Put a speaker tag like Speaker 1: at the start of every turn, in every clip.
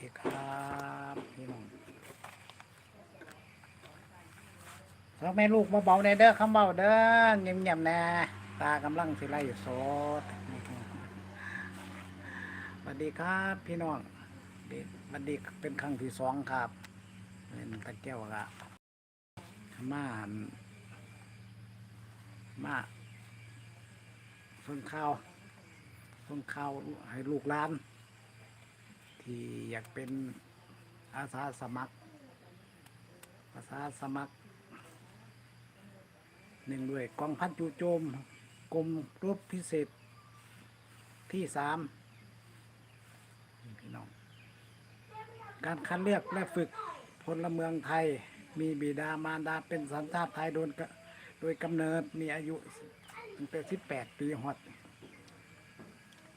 Speaker 1: ดีครับพี่น้องสองแม่ลูกเบาๆในเด้อคำเบาเด้อเงียบๆแน่ตากำลังสิไล่สดสวัสดีครับ พี่น้องสวัสดีเป็นครั้งที่สองครับ เป็นตะแก้วละมาอั่นมาส่งข้าวส่งข้าวให้ลูกหลาน ที่อยากเป็นอาสาสมัคร อาสาสมัครหนึ่งด้วยกองพันจูโจมกรมรบพิเศษที่สามพี่น้อง การคัดเลือกและฝึกพลเมืองไทย มีบิดามารดาเป็นสัญชาติไทยโดยกโดยกำเนิดมีอายุตั้งแต่สิบแปดปีฮอด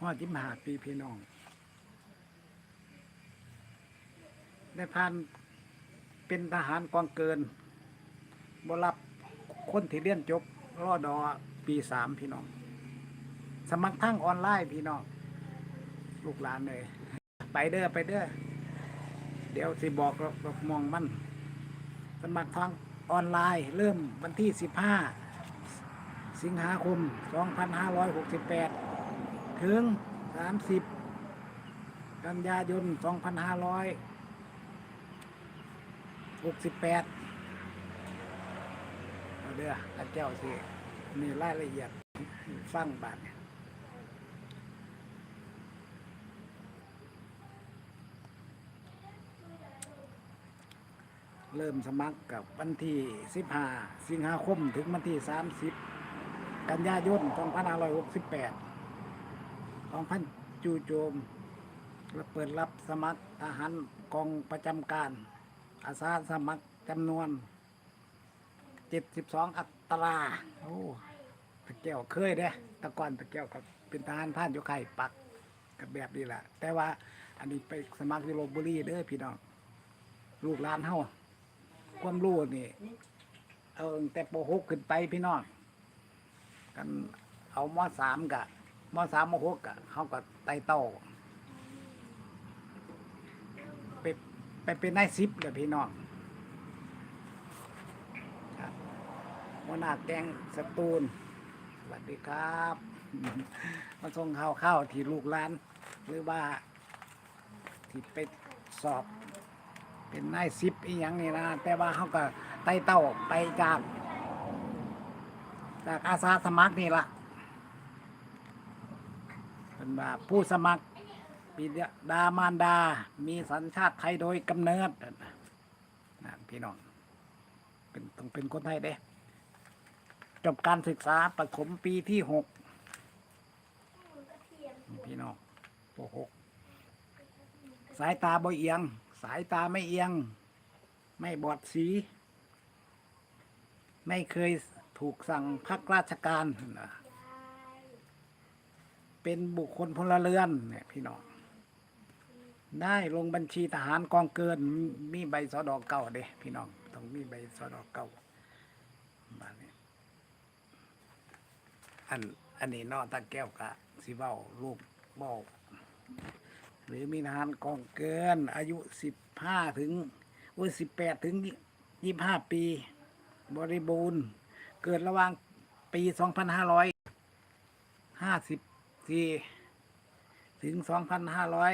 Speaker 1: ฮอดยี่สิบห้าปีพี่น้อง ได้ผ่านเป็นทหารกองเกินบรับคนที่เรียนจบรอดอปีสามพี่น้อง สมัครทั้งออนไลน์พี่น้อง ลูกหลานเลย ไปเด้อไปเด้อเดี๋ยวสิบอกเราเรามองมันสมัครทางออนไลน์ เริ่มวันที่สิบห้าสิงหาคมสองพันห้าร้อยหกสิบแปดถึงสามสิบกันยายนสองพัน หกสิบแปดเอาเด้ออาเจ้าสิมีรายละเอียดฟังบาทเนี่ยเริ่มสมัครกับวันที่สิบห้าสิงหาคม ถึงวันที่สามสิบกันยายนสองพันห้าร้อยหกสิบแปดสองพันจูโจม และเปิดรับสมัครทหารกองประจำการ อาสาสมัครจำนวนเจ็ดสิบสองอัตราโอ้ตะแก้วเคยเด้ตะกอนตะแก้วกับเป็นทหารผ่านยกไข่ปักกับแบบนี้แหละแต่ว่าอันนี้ไปสมัครที่ลบบุรีเด้อพี่น้องลูกหลานเฮาความรู้นี่ เอาแต่ปหกขึ้นไปพี่น้องกันเอามอสามกะมอสามมหกกะเขาก็ไต่เต้า ไป ไปเป็นนายซิปเลยพี่น้องครับหัวหน้าแกงสตูลสวัสดีครับ มาส่งข้าวข้าวที่ลูกหลาน หรือว่า ที่ไปสอบ เป็นนายซิปอีหยังนี่นะ แต่ว่าเขาก็ไต่เต้าไปจาก จากอาสาสมัครนี่ละเป็นว่าผู้สมัคร บิดามารดา มีสัญชาติไทยโดยกำเนิดนะพี่น้องเป็นต้องเป็นคนไทยเด้จบการศึกษาประถมปีที่หกพี่น้องปหกสายตาบ่เอียง สายตาไม่เอียง ไม่บอดสี ไม่เคยถูกสั่งพักราชการ เป็นบุคคลพลเรือนเนี่ยพี่น้อง ได้ลงบัญชีทหารกองเกิน มีใบสอดอกเก่าเด้พี่น้องต้องมีใบสอดอกเก่าบานนี้อันอันนี้นอตาแก้วกะสิเบ้าลูกเบ้าหรือมีทหารกองเกิน อายุสิบห้าถึงโอ้ยสิบแปดถึงยี่ห้าปี บริบูรณ์ เกิดระหว่างปีสองพันห้าร้อยห้าสิบสี่ถึงสองพันห้าร้อย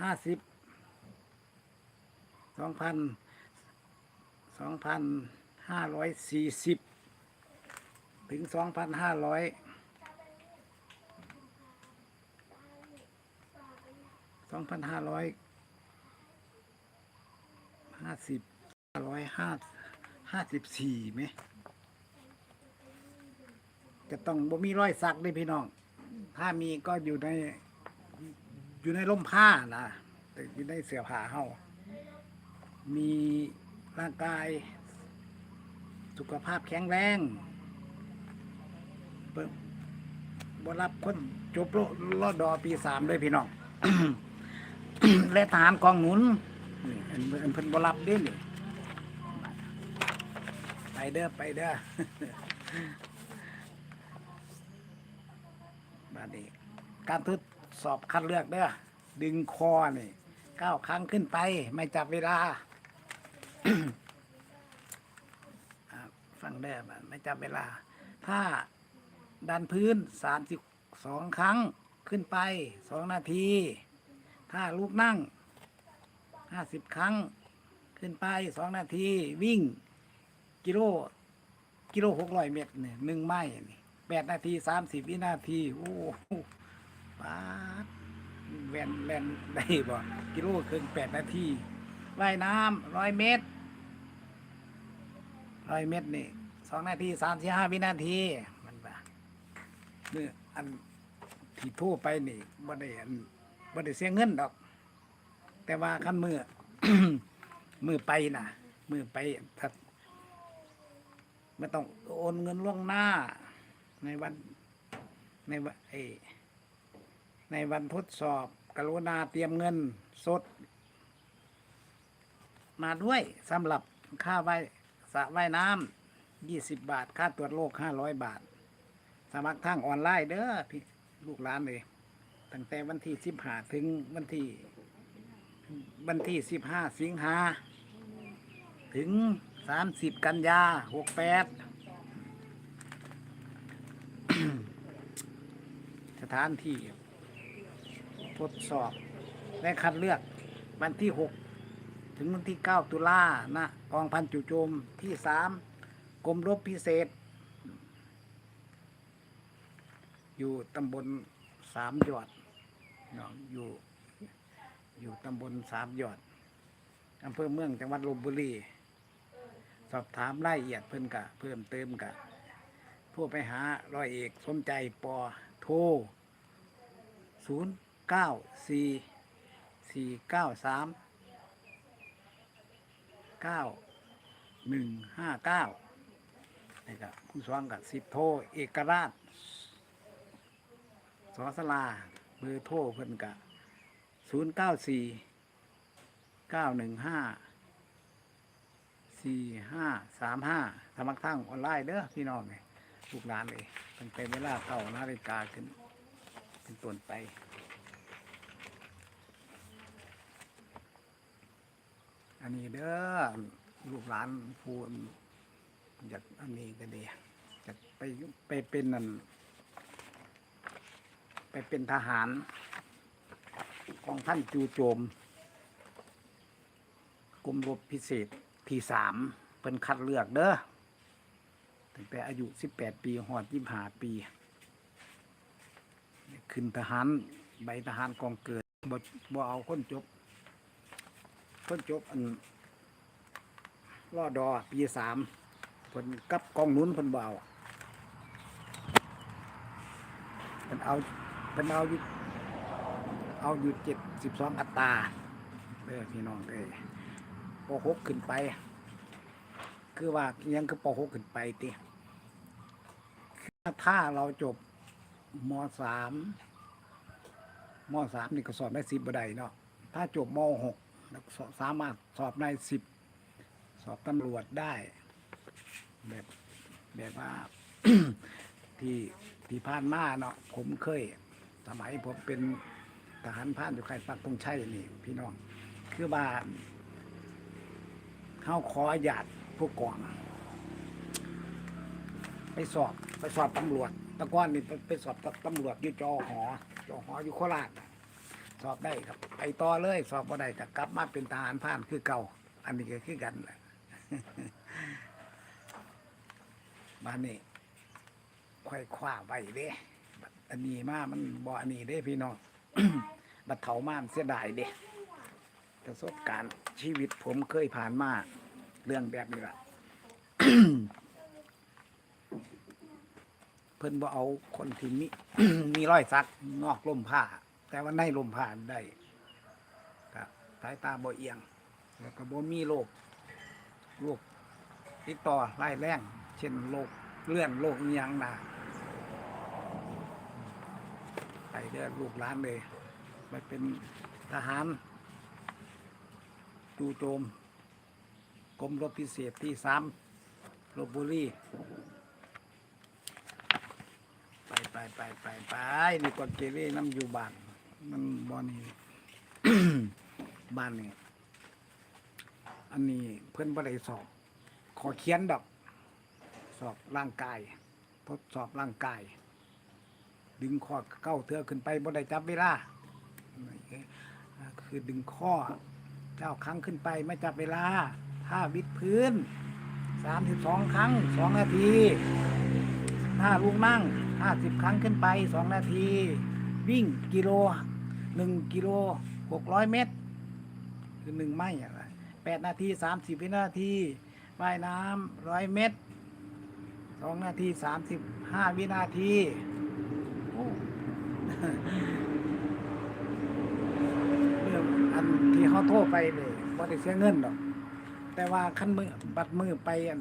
Speaker 1: ห้าสิบสองพันสองพันห้าร้อยสี่สิบถึงสองพันห้าร้อยสองพันห้าร้อยห้าสิบห้าร้อยห้าห้าสิบสี่ไหมจะต้องบ่มีร้อยสักเลยพี่น้อง ถ้ามีก็อยู่ใน อยู่ในร่มผ้านะแต่อยู่ในเสื้อผ้าเฮามีร่างกาย สุขภาพแข็งแรงเบิ่งบ่รับคนจบรอดอปีสามเลยพี่น้องและทหารกองหนุนนี่เพิ่นเพิ่นเพิ่นบ่รับด้นี่ไปเด้อไปเด้อบัดนี้การทด สอบคัดเลือกเด้อดึงคอนี่เก้าครั้งขึ้นไป ไม่จับเวลาฟังได้บ่ไม่จับเวลา ถ้าดันพื้นสามสิบสองครั้งขึ้นไปสองนาที ถ้าลูกนั่งห้าสิบครั้งขึ้นไปสองนาที วิ่ง กิโลกิโลหกร้อยเมตรเนี่ยหนึ่งไม่แปดนาทีสามสิบวินาที โอ้ ป๊าดแวนแวนได้บ่กิโลครึ่งแปดนาทีว่ายน้ำร้อยเมตรร้อยเมตรนี่สองนาทีสามสิบห้าวินาที มันบ่าเมื่ออันที่ทั่วไปนี่บ่ได้อันบ่ได้เสียเงินดอก แต่ว่าขั้นมือมือไปนะมือไปถ้าไม่ต้องโอนเงินล่วงหน้า ในวันในวันไอ ในวันทดสอบ กรุณาเตรียมเงินสด มาด้วยสำหรับค่าว่ายสระว่ายน้ำยี่สิบบาท ค่าตรวจโรคห้าร้อยบาท สมัครทางออนไลน์เด้อพี่ลูกหลานเลยตั้งแต่วันที่สิบห้าถึงวันที่ วันที่สิบห้าสิงหาถึงสามสิบกันยาหกแปดสถานที่ ทดสอบและคัดเลือกวันที่หกถึงวันที่เก้าตุลานะกองพันจู่โจมที่สามกรมรบพิเศษ อยู่ตำบลสามยอดเนาะอยู่อยู่ตำบลสามยอดอำเภอเมืองจังหวัดลบบุรี สอบถามรายละเอียดเพิ่นกะเพิ่มเติมกะโทรไปหาร้อยเอกสมใจปอโทรศูนย์ เก้าสี่สี่เก้าสามเก้าหนึ่งห้าเก้านี่ก็ผู้สวงกับสิบโทรเอกราชสอสลาเบอร์โทรเพิ่นกะศูนย์เก้าสี่เก้าหนึ่งห้าสี่ห้าสามห้าสมัครทางออนไลน์เด้อพี่น้องเลยลูกหลานเลยตั้งแต่เวลาเก้านาฬิกาขึ้นเป็นต้นไป อันนี้เด้อลูกหลานผู้อยากอันนี้ก็ดีอยากไปไปเป็นนั่นไปเป็นทหารของท่านจูโจมกรมรบพิเศษที่สามเป็นคัดเลือกเด้อตั้งแต่อายุสิบแปดปีหอดยี่ห้าปีขึ้นทหารใบทหารกองเกิดบ่บ่เอาคนจบ คนจบอันรอดอปีสามเพิ่นกับกองนุนเพิ่นเอาเพิ่นเอาเพิ่นเอาอยู่เอาอยู่เจ็ดสิบสองอัตราเด้อพี่น้องเอ้ยปหกขึ้นไป คือว่ายังคือปหกขึ้นไปติถ้าเราจบมสามมสามนี่ก็สอบได้สิบบัไดเนาะถ้าจบมหก แล้วสามารถสอบได้สิบสอบตำรวจได้ แบบแบบว่าที่ที่ผ่านมาเนาะผมเคย สมัยผมเป็นทหารพรานอยู่ค่ายปักตงชัยนี่ พี่น้อง คือว่าเข้าขอหยาดผู้กองไปสอบไปสอบตำรวจตะก้อนนี่ไปไปสอบตำรวจอยู่จอหอจอหออยู่โคราช สอบได้ครับไปต่อเลยสอบบ่ได้ก็กลับมาเป็นทหารพรานคือเก่า อันนี้ก็คือกันแหละบ้านนี้ค่อยคว้าไว้เด้อันนี้มามันบ่อันนี้เด้พี่น้อง บัดเถามามันเสียดายเด้ประสบการณ์ชีวิตผมเคยผ่านมาเรื่องแบบนี้ละเพิ่นบ่เอาคนที่มีมีรอยสักนอกลมผ้า แต่ว่าในลมผ้านได้ก็สายตาบ่เอียง แล้วก็บ่มีโรคโรคติดต่อไล่ายแรงเช่นโรคเลื่อนโรคอิหยังนะไปเด้อลูกหลานเลยไปเป็นทหารจูโจมกรมรบพิเศษที่สามลบบุรีไปไปไปไปไปนี่กดเกเรน้ำอยู่บ้าน มันบอนี่บ้านนี้อันนี้เพิ่อนบ่ได้สอบ ขอเขียนดอก สอบร่างกาย ทดสอบร่างกาย ดึงข้อเก้าเทือขึ้นไปบ่ได้จับเวลาคือดึงข้อ เจ้าครั้งขึ้นไปไม่จับเวลาท่าวิดพื้นสามสิบสองครั้งสองนาทีท่าลุกนั่งห้าสิบครั้งขึ้นไปสองนาที วิ่งกิโล หนึ่งกิโลหกร้อยเมตร คือหนึ่งไม้อะไรแปดนาทีสามสิบวินาทีว่ายน้ำร้อยเมตรสองนาทีสามสิบห้าวินาทีเรื่องอันที่เขาโทรไปเลยบ่ได้เสียเงินหรอก แต่ว่าขั้นมือบัดมือไปอัน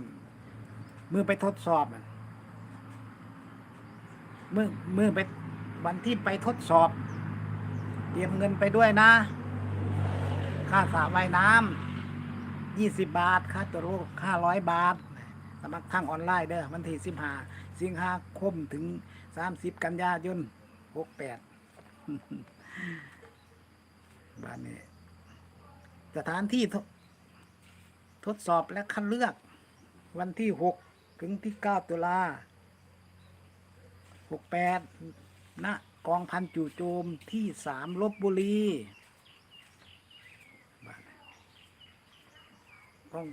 Speaker 1: มือไปทดสอบมือมือไปวันที่ไปทดสอบ เตรียมเงินไปด้วยนะ ค่าสระว่ายน้ำยี่สิบบาท ค่าตัวโลกค่าร้อยบาท สมัครทางออนไลน์เด้อวันที่สิบห้าสิงหาคมถึงสามสิบกันยายนหกแปดบ้านนี้สถานที่ทดทดสอบและคัดเลือก วันที่หกถึงที่เก้าตุลาหกแปดณ กองพันจู่โจมที่สามลบบุรีกอง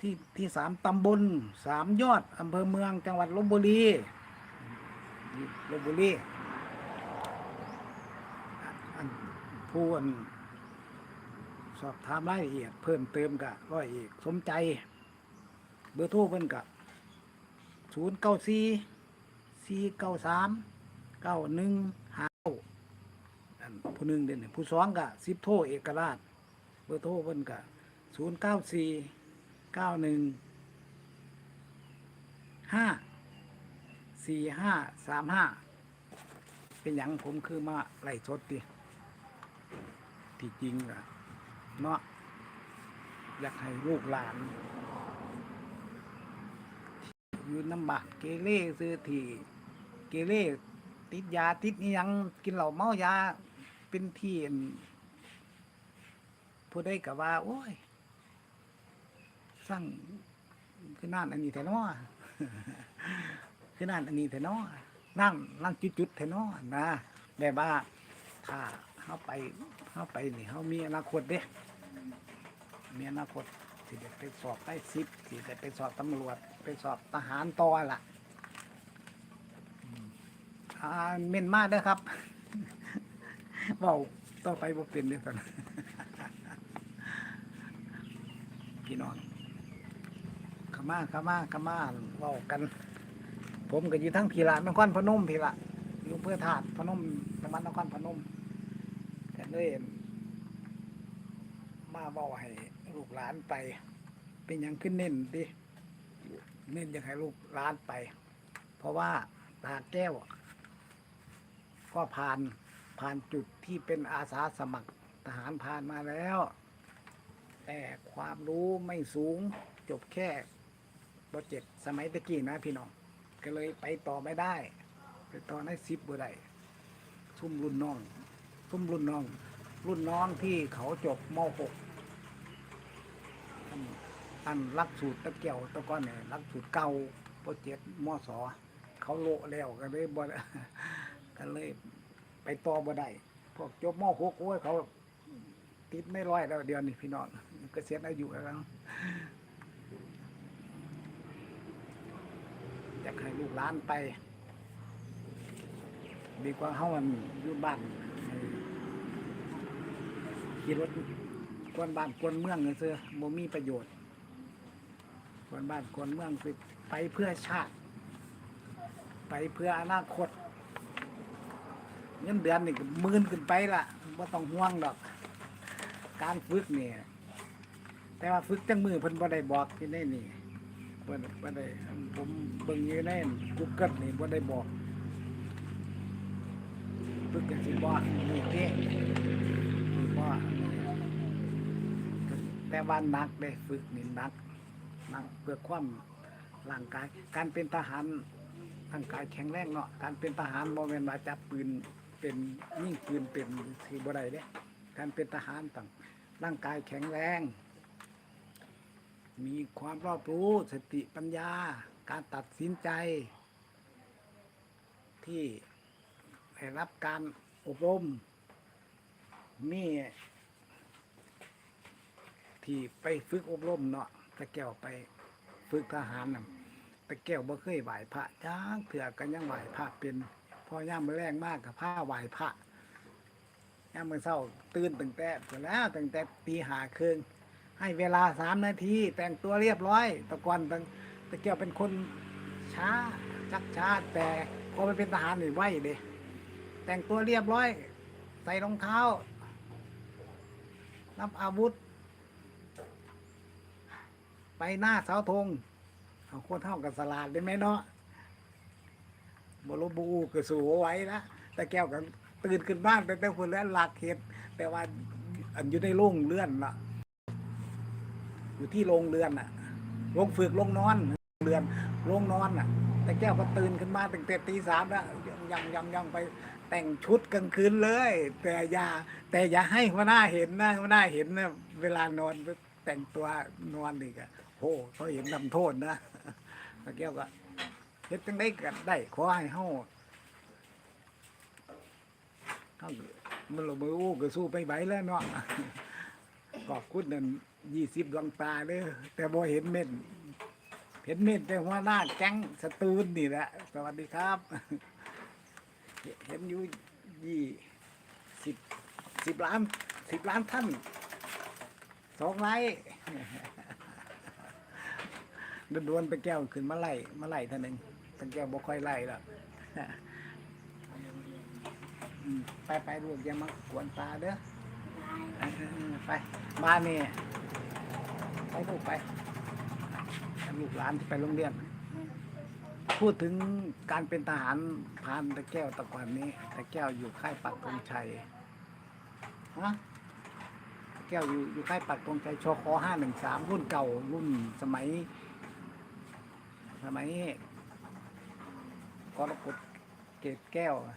Speaker 1: ที่ที่สามตำบลสามยอดอำเภอเมืองจังหวัดลบบุรีลบบุรีผู้อันสอบถามรายละเอียดเพิ่มเติมกับร้อยเอกสมใจ เบอร์โทรเพิ่นกับศูนย์เก้าสี่ สี่เก้าสามเก้าหนึ่งห้าผู้หนึ่งเด่นผู้สองกับสิบโทเอกราช เบอร์โทรเพิ่นกับศูนย์เก้าสี่เก้าหนึ่งห้าสี่ห้าสามห้าเป็นอย่างผมคือมาไล่สดดิที่จริงอะเนาะอยากให้ลูกหลานอยู่น้ำบากเกเรซื้อที่ เกเรติดยาติดอิหยังกินเหล้าเมายาเป็นที่อันผู้ได้กับว่า โอ้ยสร้างคือนั่นอันนี้แต่น้อคือนั่นอันนี้แต่น้อนั่งนั่งจุดๆแทนอนะแบบว่าถ้าเข้าไปเข้าไปนี่เขามีอนาคตเด้มีอนาคตสิได้ไปสอบได้สิบสิได้ไปสอบตำรวจ ไปสอบทหารต่อล่ะ อ่าเม่นมากเด้อครับเบาต่อไปบ่เป็นเด้อตอนพี่น้องขมาขมาขมาเว้ากัน ผมก็อยู่ทั้งพีละนครพนมพีละอยู่เพื่อถาดพนมจังหวัดนครพนมก็เลยมาเบาให้ลูกหลานไป เป็นอย่างขึ้นเน้นดิเน้นอยากให้ลูกหลานไป เพราะว่าตาแก้ว ก็ผ่านผ่านจุดที่เป็นอาสาสมัครทหารผ่านมาแล้ว แต่ความรู้ไม่สูงจบแค่ปเจ็ดสมัยตะกี้นะพี่น้อง ก็เลยไปต่อไม่ได้ ไปต่อในสิบบ่ได้ซุ่มรุ่นน้องซุ่มรุ่นน้อง รุ่นน้องที่เขาจบม .6 อันรักสูตรตะเกียวตะก้อนเนี่ยรักสูตรเก่าโปรเจกต์มสเขาโลแล้วก็เลยบ่ ได้ก็เลย ไปต่อบ่ได้พวกจบม .6 โอ้ยเขาติดไม่ร้อยแล้วเดียวนี่พี่น้องเกษียณอายุแล้วอยากให้ลูกหลานไป ดีกว่าเขามันอยู่บ้านขี่รถกวนบ้านกวนเมืองเลยเสือบ่มีประโยชน์กวนบ้านกวนเมืองคือไปเพื่อชาติ ไปเพื่ออนาคต เงินเดือนนี่ก็หมื่นขึ้นไปละบ่ต้องห่วงดอก การฝึกเนี่ยแต่ว่าฝึกจังมือเพิ่นบ่ได้บอกที่นี่นี่บ่ได้บ่ได้ผมเบิ่งอยู่ใน Google นี่บ่ได้บอกฝึกจังสิบ่นี่เด้บ่แต่ว่านักเด้ฝึกนี่นักนักเพื่อความร่างกายการเป็นทหารร่างกายแข็งแรงเนาะการเป็นทหารบ่แม่นว่าจับปืน เป็นยิ่งปืนเป็นถือบ่ได้เด้การเป็นทหารต้องร่างกายแข็งแรง มีความรอบรู้สติปัญญา การตัดสินใจ ที่ได้รับการอบรมมีที่ไปฝึกอบรมเนาะตะแก้วไปฝึกทหารน่ะตะแก้วบ่เคยไหวพระจ้างเถื่อกันยังไหวพระเป็น พอย่ามือแรงมากกับผ้าไหวพระย่ามมือเศร้าตื่นตั้งแต่เสร็จแล้วตั้งแต่ตีหาครึ่งให้เวลาสามนาทีแต่งตัวเรียบร้อย ตะกอนตั้งตะแก้วเป็นคนช้าชักช้าแต่พอไปเป็นทหารนี่ไหวเลยแต่งตัวเรียบร้อย ใส่รองเท้ารับอาวุธ ไปหน้าเสาธงเอาโคตรเท่ากับสลาดได้ไหมเนาะ บรบูก็สู้เอาไว้นะแต่แก้วกันตื่นขึ้นบ้านแต่แต่คนแล้วหลักเหตุแต่ว่าอันอยู่ในโรงเรือนล่ะอยู่ที่โรงเรือนน่ะโรงฝึกโรงนอนเรือนโรงนอนน่ะแต่แก้วก็ตื่นขึ้นมาตั้งแต่ตีสามแล้วยังยังยังไปแต่งชุดกลางคืนเลย แต่อย่าแต่อย่าให้หัวหน้าเห็นนะหัวหน้าเห็นนะเวลานอนแต่งตัวนอนอีกอะโอ้เขาเห็นนำโทษนะตะเกียวก็ เฮ็ดจังได้กันได้ขอให้เฮาเฮามันลงมืออู้ก็สู้ไปไหวแล้วเนาะขอบคุณนั่นยี่สิบดวงตาเด้อแต่บ่เห็นเม็ดเห็นเม็ดแต่หัวหน้าแก๊งสตูนนี่แหละสวัสดีครับ เห็นอยู่ยี่สิบสิบล้านสิบล้านท่านสองไร่ดวนไปแก้วขึ้นมาไล่มาไล่ท่านึง ตะแก้วบ่ค่อยไล่แล้วไปไปลูกอย่ามากวนตาเด้อไปบ้านนี่ไปลูกไปลูกหลานไปโรงเรียน พูดถึงการเป็นทหารพานตะแก้วตะกอนนี้ตะแก้วอยู่ค่ายปักธงชัยฮะตะแก้วอยู่อยู่ค่ายปักธงชัยชคห้าหนึ่งสามรุ่นเก่ารุ่นสมัย สมัย กรกฎเกตแก้วอะ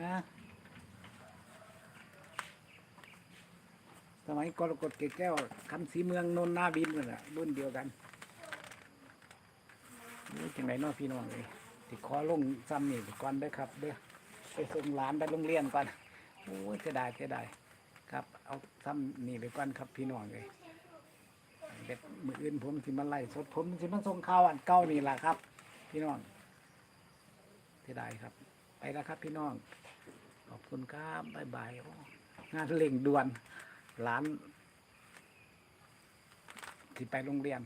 Speaker 1: ฮะสมัยกรกฎเกตแก้วคำสีเมืองนนนาบินนั่นแหละรุ่นเดียวกันนี่จังไหนเนอพี่น้องเลยติขอลงซ้ำนี่ไปก่อนเด้ครับเด้อไปส่งหลานไปโรงเรียนก่อนโอ้ยเสียดายเสียดายครับ เอาซ้ำนี่ไปก่อนครับพี่น้องเลยเด็ดมืออื่นผมสิมาไล่สดผมสิมาส่งข่าวอันเก่านี่แหละครับ พี่น้อง สียดายครับ ไปแล้วครับพี่น้อง ขอบคุณครับบ๊ายบายงานเร่งด่วนหลานที่ไปโรงเรียน